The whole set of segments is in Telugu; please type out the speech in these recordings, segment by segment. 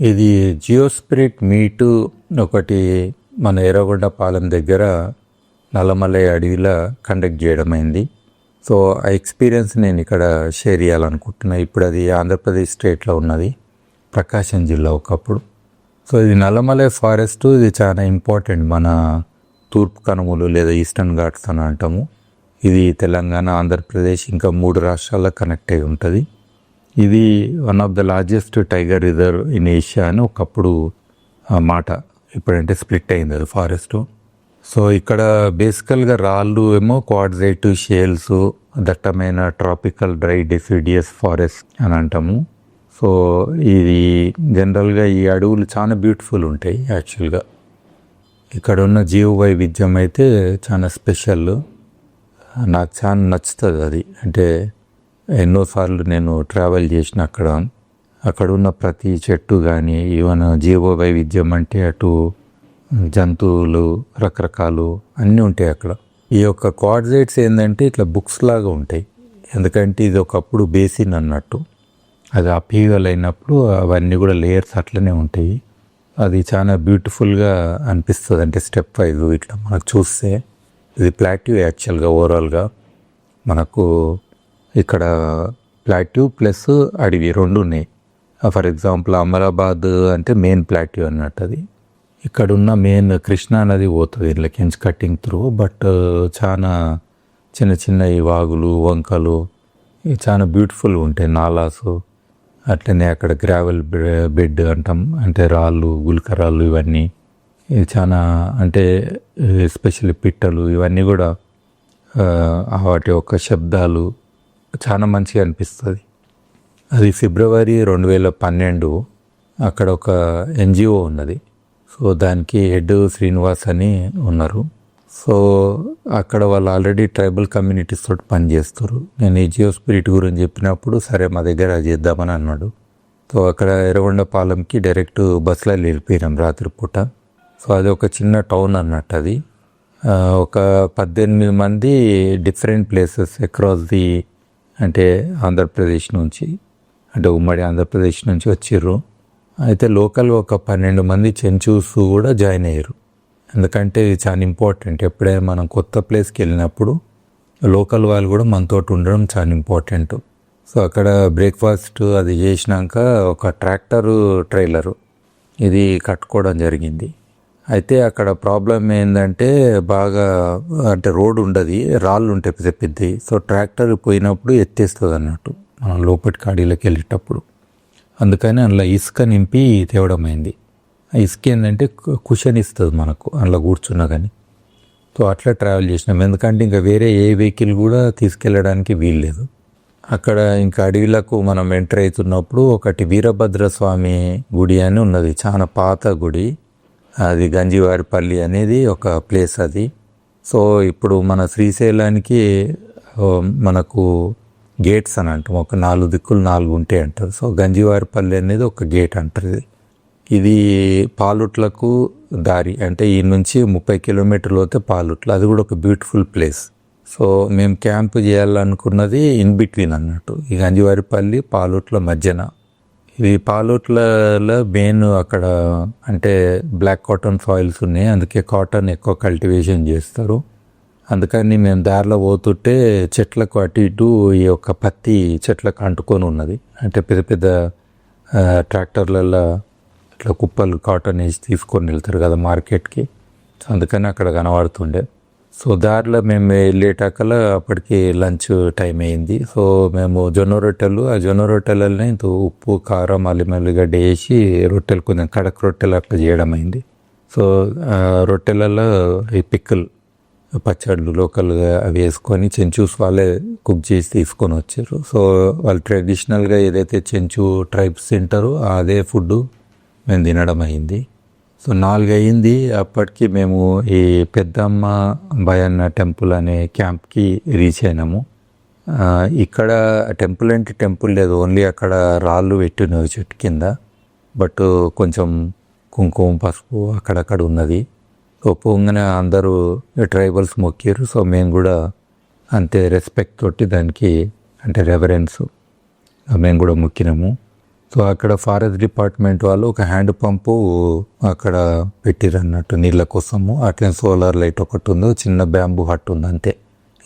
ఇది జియోస్పిరిట్ మీటు ఒకటి మన ఎర్రగొండ పాలెం దగ్గర నల్లమలై అడవిలో కండక్ట్ చేయడమైంది. సో ఆ ఎక్స్పీరియన్స్ నేను ఇక్కడ షేర్ చేయాలనుకుంటున్నా. ఇప్పుడు అది ఆంధ్రప్రదేశ్ స్టేట్లో ఉన్నది. ప్రకాశం జిల్లా ఒకప్పుడు. సో ఇది నల్లమలై ఫారెస్ట్ ఇది చాలా ఇంపార్టెంట్ మన తూర్పు కనుమలు లేదా ఈస్టర్న్ ఘాట్స్ అని అంటాము. ఇది తెలంగాణ ఆంధ్రప్రదేశ్ ఇంకా మూడు రాష్ట్రాల్లో కనెక్ట్ అయి ఉంటుంది. ఇది one of the largest tiger reserve in Asia అని ఒకప్పుడు మాట ఇప్పుడంటే స్ప్లిట్ అయింది అది ఫారెస్ట్ సో ఇక్కడ బేసికల్గా రాళ్ళు ఏమో క్వాడ్జైట్ షేల్స్ దట్టమైన ట్రాపికల్ డ్రై డెసిడియస్ ఫారెస్ట్ అని అంటాము. సో ఇది జనరల్గా ఈ అడవులు చాలా బ్యూటిఫుల్ ఉంటాయి యాక్చువల్గా ఇక్కడ ఉన్న జీవ వైవిధ్యం అయితే చాలా స్పెషల్ నాకు చాలా నచ్చుతుంది అది. అంటే ఎన్నోసార్లు నేను ట్రావెల్ చేసిన అక్కడ అక్కడ ఉన్న ప్రతి చెట్టు కానీ ఈవెన్ జీవ వైవిధ్యం అంటే అటు జంతువులు రకరకాలు అన్నీ ఉంటాయి అక్కడ. ఈ యొక్క కోఆర్డినేట్స్ ఏంటంటే ఇట్లా బుక్స్ లాగా ఉంటాయి. ఎందుకంటే ఇది ఒకప్పుడు బేసిన్ అన్నట్టు. అది అపీవల్ అయినప్పుడు అవన్నీ కూడా లేయర్స్ అట్లనే ఉంటాయి. అది చాలా బ్యూటిఫుల్గా అనిపిస్తుంది అంటే స్టెప్ వైజ్ ఇట్లా మనకు చూస్తే. ఇది ప్లాట్యూ యాక్చువల్గా ఓవరాల్గా మనకు ఇక్కడ ప్లాట్యూ ప్లస్ అడవి రెండు ఉన్నాయి. ఫర్ ఎగ్జాంపుల్ అమరాబాద్ అంటే మెయిన్ ప్లాట్యూ అన్నట్టు అది. ఇక్కడ ఉన్న మెయిన్ కృష్ణా నది పోతుంది ఇట్లా కెంచ్ కట్టింగ్ త్రూ బట్ చాలా చిన్న చిన్న ఈ వాగులు వంకలు చాలా బ్యూటిఫుల్గా ఉంటాయి. నాలాస్ అట్లనే అక్కడ గ్రావెల్ బెడ్ అంటాం. అంటే రాళ్ళు గుల్కరాళ్ళు ఇవన్నీ. ఇది చాలా అంటే ఎస్పెషల్లీ పిట్టలు ఇవన్నీ కూడా వాటి యొక్క శబ్దాలు చాలా మంచిగా అనిపిస్తుంది. అది ఫిబ్రవరి రెండు వేల పన్నెండు అక్కడ ఒక ఎన్జిఓ ఉన్నది. సో దానికి హెడ్ శ్రీనివాస్ అని ఉన్నారు. సో అక్కడ వాళ్ళు ఆల్రెడీ ట్రైబల్ కమ్యూనిటీస్ తోటి పనిచేస్తారు నేను ఈ జియో స్పిరిట్ గురించి చెప్పినప్పుడు సరే మా దగ్గర చేద్దామని అన్నాడు. సో అక్కడ ఎర్రగొండపాలెంకి డైరెక్ట్ బస్సులో వెళ్ళిపోయినాం రాత్రిపూట. సో అది ఒక చిన్న టౌన్ అన్నట్టు అది. ఒక పద్దెనిమిది మంది డిఫరెంట్ ప్లేసెస్ అక్రాస్ ది అంటే ఆంధ్రప్రదేశ్ నుంచి అంటే ఉమ్మడి ఆంధ్రప్రదేశ్ నుంచి వచ్చిర్రు. అయితే లోకల్ ఒక పన్నెండు మంది చెంచూస్ కూడా జాయిన్ అయ్యారు. ఎందుకంటే ఇది చాలా ఇంపార్టెంట్. ఎప్పుడైనా మనం కొత్త ప్లేస్కి వెళ్ళినప్పుడు లోకల్ వాళ్ళు కూడా మనతోటి ఉండడం చాలా ఇంపార్టెంట్. సో అక్కడ బ్రేక్ఫాస్ట్ అది చేసినాక ఒక ట్రాక్టరు ట్రైలరు ఇది కట్టుకోవడం జరిగింది. అయితే అక్కడ ప్రాబ్లం ఏంటంటే బాగా అంటే రోడ్ ఉండదు రాళ్ళు ఉంటాయి పెద్ద పెద్దవి సో ట్రాక్టర్ పోయినప్పుడు ఎత్తేస్తుంది అన్నట్టు మనం లోపటి కాడీలోకి వెళ్ళేటప్పుడు. అందుకని అందులో ఇసుక నింపి తేవడం అయింది. ఆ ఇసుక ఏంటంటే కుషన్ ఇస్తుంది మనకు అందులో కూర్చున్నా కానీ సో అట్లా ట్రావెల్ చేసినాం. ఎందుకంటే ఇంకా వేరే ఏ వెహికల్ కూడా తీసుకెళ్ళడానికి వీల్లేదు. అక్కడ ఇంకా అడవిలకు మనం ఎంటర్ అవుతున్నప్పుడు ఒకటి వీరభద్ర స్వామి గుడి అని ఉన్నది. చాలా పాత గుడి. అది గంజివారిపల్లి అనేది ఒక ప్లేస్ అది. సో ఇప్పుడు మన శ్రీశైలానికి మనకు గేట్స్ అని అంటాం. ఒక నాలుగు దిక్కులు నాలుగు ఉంటాయి అంటారు. సో గంజివారిపల్లి అనేది ఒక గేట్ అంటారు ఇది. ఇది పాలుట్లకు దారి. అంటే ఈ నుంచి ముప్పై కిలోమీటర్లు అయితే పాలుట్లు. అది కూడా ఒక బ్యూటిఫుల్ ప్లేస్. సో మేము క్యాంప్ చేయాలనుకున్నది ఇన్ బిట్వీన్ అన్నట్టు. ఈ గంజివారిపల్లి పాలుట్ల మధ్యన. ఇవి పాలుట్లలో మెయిన్ అక్కడ అంటే బ్లాక్ కాటన్ సాయిల్స్ ఉన్నాయి. అందుకే కాటన్ ఎక్కువ కల్టివేషన్ చేస్తారు. అందుకని మేము దారిలో పోతుంటే చెట్లకు అటు ఇటు ఈ యొక్క పత్తి చెట్లకు అంటుకొని ఉన్నది. అంటే పెద్ద పెద్ద ట్రాక్టర్లలో ఇట్లా కుప్పలు కాటన్ వేసి తీసుకొని వెళ్తారు కదా మార్కెట్కి. అందుకని అక్కడ కనబడుతుండే. సో దారిలో మేము వెళ్ళేటకల అప్పటికి లంచ్ టైం అయింది. సో మేము జొన్న రొట్టెలు ఆ జొన్న రొట్టెలనే ఉప్పు కారం అల్లం వేసి రొట్టెలు కొంచెం కడక్ రొట్టెలు అట్లా చేయడం అయింది. సో ఆ రొట్టెలలో ఈ పిక్కలు పచ్చళ్ళు లోకల్గా అవి వేసుకొని చెంచూస్ వాళ్ళే కుక్ చేసి తీసుకొని వచ్చారు. సో వాళ్ళు ట్రెడిషనల్గా ఏదైతే చెంచు ట్రైబ్స్ తింటారో అదే ఫుడ్ మేము తినడం అయింది. సో నాలుగు అయింది అప్పటికి మేము ఈ పెద్దమ్మ భయన్న టెంపుల్ అనే క్యాంప్కి రీచ్ అయినాము. ఇక్కడ టెంపుల్ అంటే టెంపుల్ లేదు. ఓన్లీ అక్కడ రాళ్ళు పెట్టినవి చెట్టు కింద. బట్ కొంచెం కుంకుమ పసుపు అక్కడక్కడ ఉన్నది. సో అందరూ ట్రైబల్స్ మొక్కారు సో మేము కూడా అంతే రెస్పెక్ట్ తోటి దానికి అంటే రెవరెన్స్. మేము కూడా మొక్కినాము. సో అక్కడ ఫారెస్ట్ డిపార్ట్మెంట్ వాళ్ళు ఒక హ్యాండ్ పంపు అక్కడ పెట్టిరన్నట్టు నీళ్ళ కోసము. అట్లనే సోలార్ లైట్ ఒకటి ఉంది చిన్న బ్యాంబూ హట్ ఉంది అంతే.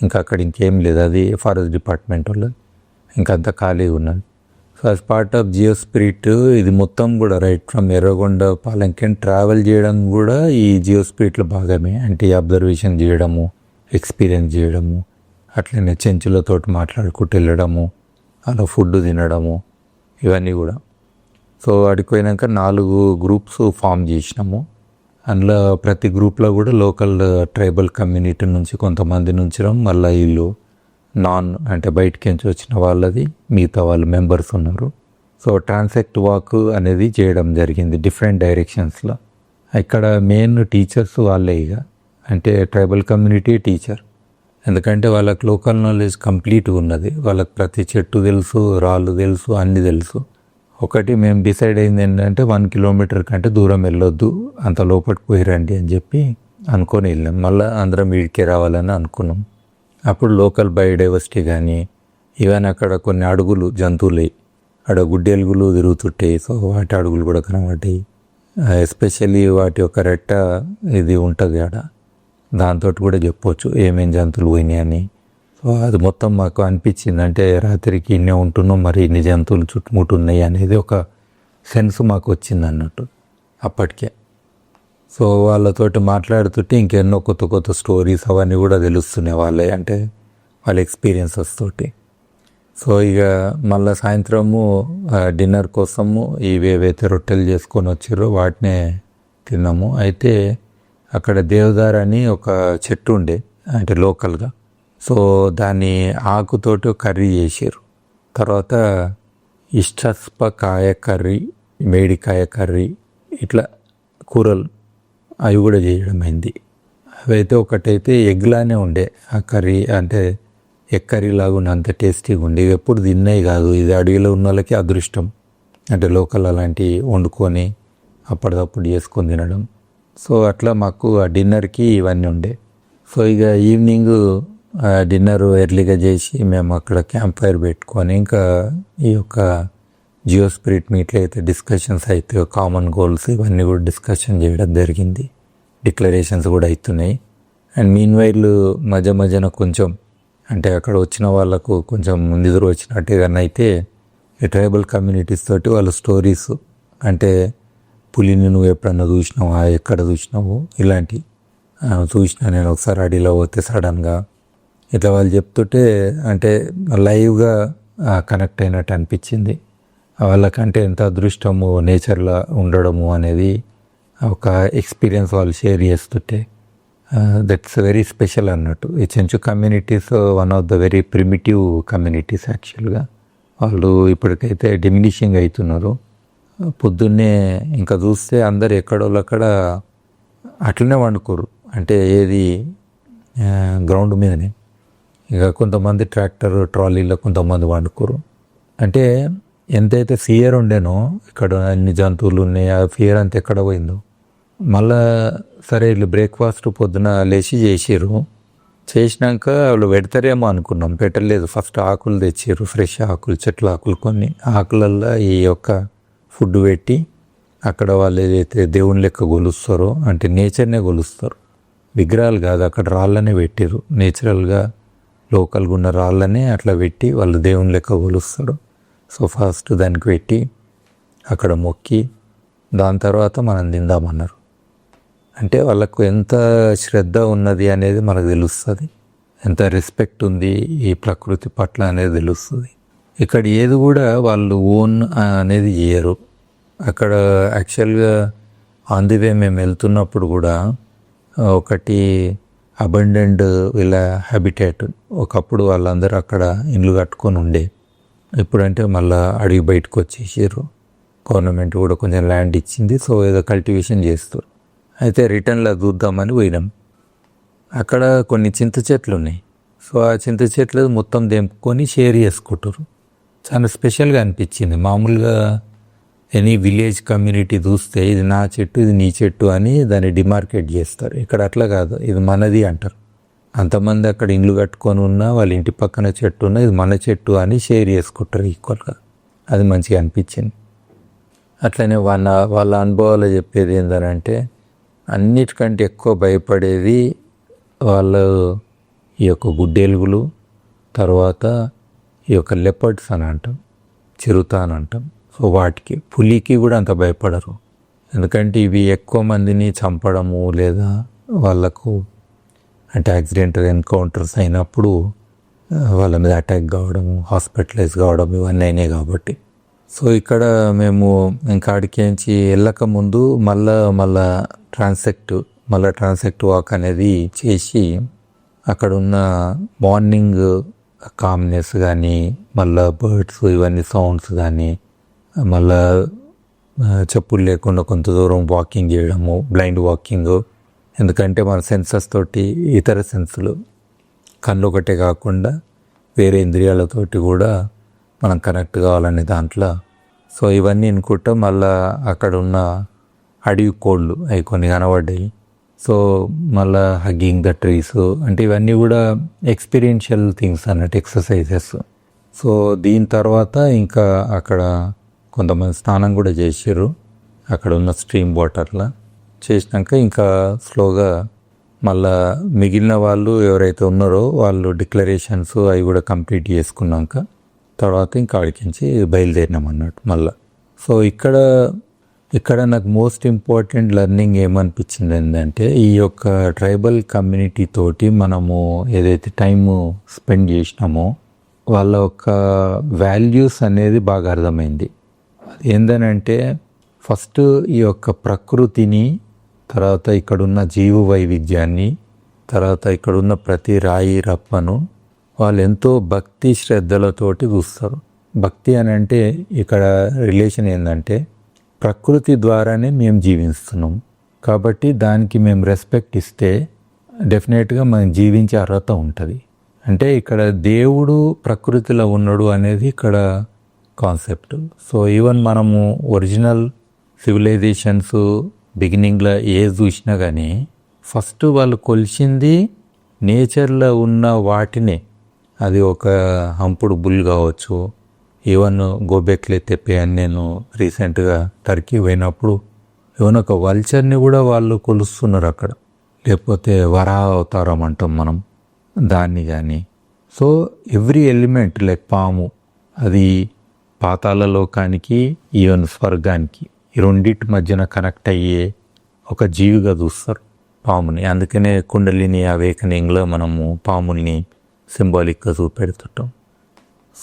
ఇంకా అక్కడ ఇంకేం లేదు అది ఫారెస్ట్ డిపార్ట్మెంట్ వాళ్ళు. ఇంకా అంతా ఖాళీగా ఉన్నది. So as part of Geo Spirit ఇది మొత్తం కూడా రైట్ ఫ్రమ్ ఎర్రగొండ పాలంకెన్ ట్రావెల్ చేయడం కూడా ఈ జియో స్పిరిట్లో భాగమే. అంటే అబ్జర్వేషన్ చేయడము ఎక్స్పీరియన్స్ చేయడము అట్లనే చెంచులతో మాట్లాడుకుంటూ వెళ్ళడము అలా ఫుడ్ తినడము. ఇవన్నీ కూడా. సో అడిగి పోయినాక నాలుగు గ్రూప్స్ ఫామ్ చేసినాము. అందులో ప్రతి గ్రూప్లో కూడా లోకల్ ట్రైబల్ కమ్యూనిటీ నుంచి కొంతమంది నుంచి మళ్ళీ వీళ్ళు నాన్ అంటే బయటికి నుంచి వచ్చిన వాళ్ళది మిగతా వాళ్ళు మెంబర్స్ ఉన్నారు. సో ట్రాన్సాక్ట్ వాక్ అనేది చేయడం జరిగింది డిఫరెంట్ డైరెక్షన్స్లో. ఇక్కడ మెయిన్ టీచర్స్ వాళ్ళే ఇక. అంటే ట్రైబల్ కమ్యూనిటీ టీచర్. ఎందుకంటే వాళ్ళకి లోకల్ నాలెడ్జ్ కంప్లీట్గా ఉన్నది. వాళ్ళకి ప్రతి చెట్టు తెలుసు రాళ్ళు తెలుసు అన్ని తెలుసు. ఒకటి మేము డిసైడ్ అయింది ఏంటంటే వన్ కిలోమీటర్ కంటే దూరం వెళ్ళొద్దు అంత లోపలికి పోయిరండి అని చెప్పి అనుకొని వెళ్ళాం. మళ్ళీ అందరం వీడికే రావాలని అనుకున్నాం. అప్పుడు లోకల్ బయోడైవర్సిటీ కానీ ఈవెన్ అక్కడ కొన్ని అడుగులు జంతువులు అక్కడ గుడ్డెలుగులు తిరుగుతుంటాయి. సో వాటి అడుగులు కూడా కనబడ్డాయి. ఎస్పెషల్లీ వాటి యొక్క రెట్ట ఇది ఉంటుంది ఆడ. దాంతో కూడా చెప్పొచ్చు ఏమేం జంతువులు పోయినాయని సో అది మొత్తం మాకు అనిపించింది. అంటే రాత్రికి ఇన్నే ఉంటున్నాం మరి ఇన్ని జంతువులు చుట్టుముట్టున్నాయి అనేది ఒక సెన్స్ మాకు వచ్చింది అన్నట్టు అప్పటికే. సో వాళ్ళతోటి మాట్లాడుతుంటే ఇంకెన్నో కొత్త కొత్త స్టోరీస్ అవన్నీ కూడా తెలుస్తున్నాయి వాళ్ళే అంటే వాళ్ళ ఎక్స్పీరియన్సెస్ తోటి. సో ఇక మళ్ళీ సాయంత్రము డిన్నర్ కోసము ఇవేవైతే రొట్టెలు చేసుకొని వచ్చారో వాటినే తిన్నాము. అయితే అక్కడ దేవదార్ అని ఒక చెట్టు ఉండే అంటే లోకల్గా. సో దాన్ని ఆకుతోటి కర్రీ చేసారు తర్వాత ఇష్టస్ప కాయ కర్రీ మేడికాయ కర్రీ ఇట్లా కూరలు అవి కూడా చేయడం అయింది. అవైతే ఒకటైతే ఎగ్లానే ఉండే. ఆ కర్రీ అంటే ఎగ్ కర్రీ లాగా ఉన్న అంత టేస్టీగా ఉండే. ఎప్పుడు తిన్నాయి కాదు. ఇది అడవిలో ఉన్న వాళ్ళకి అదృష్టం. అంటే లోకల్ అలాంటివి వండుకొని అప్పటిదప్పుడు చేసుకొని తినడం. సో అట్లా మాకు ఆ డిన్నర్కి ఇవన్నీ ఉండే. సో ఇక ఈవినింగ్ డిన్నర్ ఎర్లీగా చేసి మేము అక్కడ క్యాంప్ ఫైర్ పెట్టుకొని ఇంకా ఈ యొక్క జియో స్పిరిట్ మీట్లో అయితే డిస్కషన్స్ అయితే కామన్ గోల్స్ ఇవన్నీ కూడా డిస్కషన్ చేయడం జరిగింది. డిక్లరేషన్స్ కూడా అవుతున్నాయి. అండ్ మీన్ వైల్ మధ్య మధ్యన కొంచెం అంటే అక్కడ వచ్చిన వాళ్ళకు కొంచెం ముందుదురు వచ్చినట్టుగానైతే అయితే ఈ ట్రైబల్ కమ్యూనిటీస్ తోటి వాళ్ళ స్టోరీస్ అంటే పులిని నువ్వు ఎప్పుడన్నా చూసినావా? ఎక్కడ చూసినావు? ఇలాంటి చూసినా నేను ఒకసారి అడిలో పోతే సడన్గా. ఇట్లా వాళ్ళు చెప్తుంటే అంటే లైవ్గా కనెక్ట్ అయినట్టు అనిపించింది. వాళ్ళకంటే ఎంత అదృష్టము నేచర్లో ఉండడము అనేది ఒక ఎక్స్పీరియన్స్ వాళ్ళు షేర్ చేస్తుంటే దట్స్ వెరీ స్పెషల్ అన్నట్టు. ఈ Chenchu communities one of the very primitive communities యాక్చువల్గా. వాళ్ళు ఇప్పటికైతే డిమినిషింగ్ అవుతున్నారు. పొద్దున్నే ఇంకా చూస్తే అందరు ఎక్కడోళ్ళు అక్కడ అట్లనే వండుకోరు. అంటే ఏది గ్రౌండ్ మీదనే. ఇక కొంతమంది ట్రాక్టర్ ట్రాలీలో కొంతమంది వండుకోరు. అంటే ఎంతైతే ఫియర్ ఉండేనో ఇక్కడ అన్ని జంతువులు ఉన్నాయి ఆ ఫియర్ అంత ఎక్కడ పోయిందో. మళ్ళా సరే వీళ్ళు బ్రేక్ఫాస్ట్ పొద్దున లేచి చేసిర్రు. చేసినాక వాళ్ళు పెడతారేమో అనుకున్నాం. పెట్టలేదు. ఫస్ట్ ఆకులు తెచ్చిర్రు ఫ్రెష్ ఆకులు చెట్ల ఆకులు కొన్ని. ఆకులల్లో ఈ యొక్క ఫుడ్ పెట్టి అక్కడ వాళ్ళు ఏదైతే దేవుని లెక్క కొలుస్తారో అంటే నేచర్నే కొలుస్తారు విగ్రహాలు కాదు అక్కడ రాళ్ళనే పెట్టారు నేచురల్గా లోకల్గా ఉన్న రాళ్ళనే అట్లా పెట్టి వాళ్ళు దేవుని లెక్క కొలుస్తారు సో ఫస్ట్ దానికి పెట్టి అక్కడ మొక్కి దాని తర్వాత మనం తిందామన్నారు. అంటే వాళ్ళకు ఎంత శ్రద్ధ ఉన్నది అనేది మనకు తెలుస్తుంది. ఎంత రెస్పెక్ట్ ఉంది ఈ ప్రకృతి పట్ల అనేది తెలుస్తుంది. ఇక్కడ ఏది కూడా వాళ్ళు ఓన్ అనేది చేయరు అక్కడ యాక్చువల్గా ఆన్ ది వే మేము వెళ్తున్నప్పుడు కూడా ఒకటి అబండెంట్ వీళ్ళ హ్యాబిటేట్ ఒకప్పుడు వాళ్ళందరూ అక్కడ ఇండ్లు కట్టుకొని ఉండే. ఇప్పుడంటే మళ్ళీ అడిగి బయటకు వచ్చేసారు గవర్నమెంట్ కూడా కొంచెం ల్యాండ్ ఇచ్చింది సో ఏదో కల్టివేషన్ చేస్తారు అయితే రిటర్న్లో చూద్దామని పోయినాం. అక్కడ కొన్ని చింత చెట్లు ఉన్నాయి సో ఆ చింత చెట్లు మొత్తం తెంపుకొని షేర్ చేసుకుంటారు చాలా స్పెషల్గా అనిపించింది. మామూలుగా ఎనీ విలేజ్ కమ్యూనిటీ చూస్తే ఇది నా చెట్టు ఇది నీ చెట్టు అని దాన్ని డిమార్కెట్ చేస్తారు. ఇక్కడ అట్లా కాదు. ఇది మనది అంటారు. అంతమంది అక్కడ ఇండ్లు కట్టుకొని ఉన్నా వాళ్ళ ఇంటి పక్కన చెట్టు ఉన్నా ఇది మన చెట్టు అని షేర్ చేసుకుంటారు ఈక్వల్గా. అది మంచిగా అనిపించింది. అట్లనే వాళ్ళ వాళ్ళ అనుభవాలు చెప్పేది ఏంటంటే అన్నిటికంటే ఎక్కువ భయపడేది వాళ్ళు ఈ యొక్క గుడ్డెలుగులు తర్వాత ఈ యొక్క లెపర్డ్స్ అని అంటాం చిరుత అని అంటాం. సో వాటికి పులికి కూడా అంత భయపడరు. ఎందుకంటే ఇవి ఎక్కువ మందిని చంపడము లేదా వాళ్ళకు అంటే యాక్సిడెంట్ ఎన్కౌంటర్స్ అయినప్పుడు వాళ్ళ మీద అటాక్ కావడము హాస్పిటలైజ్ కావడం ఇవన్నీ అయినాయి కాబట్టి. సో ఇక్కడ మేము ఇంకా అడికేంచి వెళ్ళక ముందు మళ్ళా మళ్ళా ట్రాన్సెక్ట్ మళ్ళీ ట్రాన్సెక్ట్ వాక్ అనేది చేసి అక్కడ ఉన్న మార్నింగ్ కామ్నెస్ కానీ మళ్ళా బర్డ్స్ ఇవన్నీ సౌండ్స్ కానీ మళ్ళీ చెప్పులు లేకుండా కొంత దూరం వాకింగ్ చేయడము బ్లైండ్ వాకింగ్ ఎందుకంటే మన సెన్సెస్ తోటి ఇతర సెన్సులు కళ్ళు ఒకటే కాకుండా వేరే ఇంద్రియాలతోటి కూడా మనం కనెక్ట్ కావాలనే దాంట్లో. సో ఇవన్నీ అనుకుంటా మళ్ళీ అక్కడ ఉన్న అడవి కోళ్ళు అవి కొన్ని కనబడ్డాయి. సో మళ్ళా హగ్గింగ్ ద ట్రీస్ అంటే ఇవన్నీ కూడా ఎక్స్పీరియన్షియల్ థింగ్స్ అన్నట్టు ఎక్సర్సైజెస్ సో దీని తర్వాత ఇంకా అక్కడ కొంతమంది స్నానం కూడా చేసారు అక్కడ ఉన్న స్ట్రీమ్ వాటర్లో చేసినాక ఇంకా స్లోగా మళ్ళా మిగిలిన వాళ్ళు ఎవరైతే ఉన్నారో వాళ్ళు డిక్లరేషన్స్ అవి కూడా కంప్లీట్ చేసుకున్నాక తర్వాత ఇంకా ఆడికించి బయలుదేరినాం అన్నట్టు మళ్ళా. సో ఇక్కడ ఇక్కడ నాకు మోస్ట్ ఇంపార్టెంట్ లెర్నింగ్ ఏమనిపించింది ఏంటంటే ఈ యొక్క ట్రైబల్ కమ్యూనిటీ తోటి మనము ఏదైతే టైము స్పెండ్ చేసినామో వాళ్ళ యొక్క వాల్యూస్ అనేది బాగా అర్థమైంది. అది ఏందనంటే ఫస్ట్ ఈ యొక్క ప్రకృతిని తర్వాత ఇక్కడున్న జీవ వైవిధ్యాన్ని తర్వాత ఇక్కడున్న ప్రతి రాయి రప్పను వాళ్ళు ఎంతో భక్తి శ్రద్ధలతోటి చూస్తారు. భక్తి అని అంటే ఇక్కడ రిలేషన్ ఏంటంటే ప్రకృతి ద్వారానే మేము జీవిస్తున్నాం. కాబట్టి దానికి మేము రెస్పెక్ట్ ఇస్తే డెఫినెట్గా మనం జీవించే అర్హత ఉంటుంది. అంటే ఇక్కడ దేవుడు ప్రకృతిలో ఉన్నాడు అనేది ఇక్కడ కాన్సెప్ట్ సో ఈవెన్ మనము ఒరిజినల్ సివిలైజేషన్స్ బిగినింగ్లో ఏ చూసినా కానీ ఫస్ట్ వాళ్ళు కొలిచింది నేచర్లో ఉన్న వాటినే. అది ఒక హంపుడు బుల్ కావచ్చు ఈవెన్ గోబెక్లే తెప్పే అని నేను రీసెంట్గా టర్కీ పోయినప్పుడు ఈవెన్ ఒక వల్చర్ని కూడా వాళ్ళు కొలుస్తున్నారు అక్కడ. లేకపోతే వరా అవతారం అంటాం మనం దాన్ని కానీ సో ఎవ్రీ ఎలిమెంట్ లైక్ పాము అది పాతాల లోకానికి ఈవెన్ స్వర్గానికి ఈ రెండింటి మధ్యన కనెక్ట్ అయ్యే ఒక జీవిగా చూస్తారు పాముని. అందుకనే కుండలిని అవేకనింగ్లో మనము పాముల్ని సింబాలిక్గా చూపెడుతుంటాం.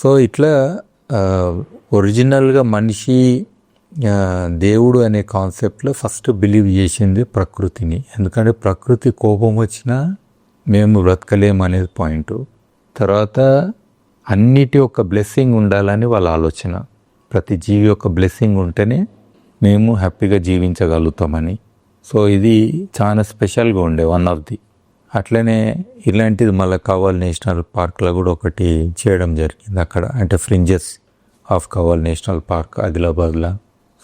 సో ఇట్లా ఒరిజినల్గా మనిషి దేవుడు అనే కాన్సెప్ట్లో ఫస్ట్ బిలీవ్ చేసింది ప్రకృతిని. ఎందుకంటే ప్రకృతి కోపం వచ్చినా మేము బ్రతకలేము అనేది పాయింట్. తర్వాత అన్నిటి యొక్క బ్లెస్సింగ్ ఉండాలని వాళ్ళ ఆలోచన. ప్రతి జీవి యొక్క బ్లెస్సింగ్ ఉంటేనే మేము హ్యాపీగా జీవించగలుగుతామని. సో ఇది చాలా స్పెషల్గా ఉండే వన్ ఆఫ్ ది. అట్లనే ఇలాంటిది మళ్ళీ కావాలి నేషనల్ పార్క్లో కూడా ఒకటి చేయడం జరిగింది అక్కడ అంటే fringes. Of Kawal National Park ఆదిలాబాద్లో.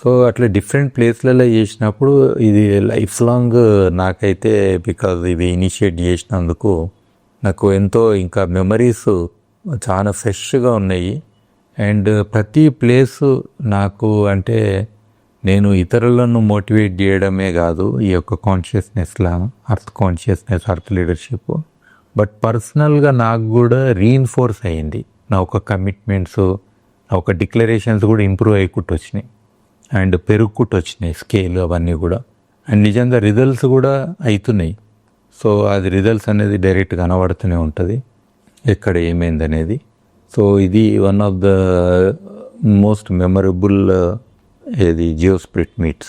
సో అట్లా డిఫరెంట్ ప్లేస్లలో చేసినప్పుడు ఇది లైఫ్ లాంగ్ నాకైతే బికాజ్ ఇది ఇనిషియేట్ చేసినందుకు నాకు ఎంతో ఇంకా మెమరీస్ చాలా ఫ్రెష్గా ఉన్నాయి. అండ్ ప్రతి ప్లేస్ నాకు అంటే నేను ఇతరులను మోటివేట్ చేయడమే కాదు ఈ యొక్క కాన్షియస్నెస్లా earth consciousness earth leadership. But పర్సనల్గా నాకు కూడా రీఇన్ఫోర్స్ అయ్యింది నా ఒక కమిట్మెంట్స్ ఒక డిక్లరేషన్స్ కూడా ఇంప్రూవ్ అయ్యుకుంటూ వచ్చినాయి. అండ్ పెరుగుకుంటూ వచ్చినాయి స్కేల్ అవన్నీ కూడా. అండ్ నిజంగా రిజల్ట్స్ కూడా అవుతున్నాయి సో అది రిజల్ట్స్ అనేది డైరెక్ట్ కనబడుతూనే ఉంటుంది. ఎక్కడ ఏమైంది అనేది. సో ఇది one of the most memorable ఏది జియో స్ప్రిట్ మీట్స్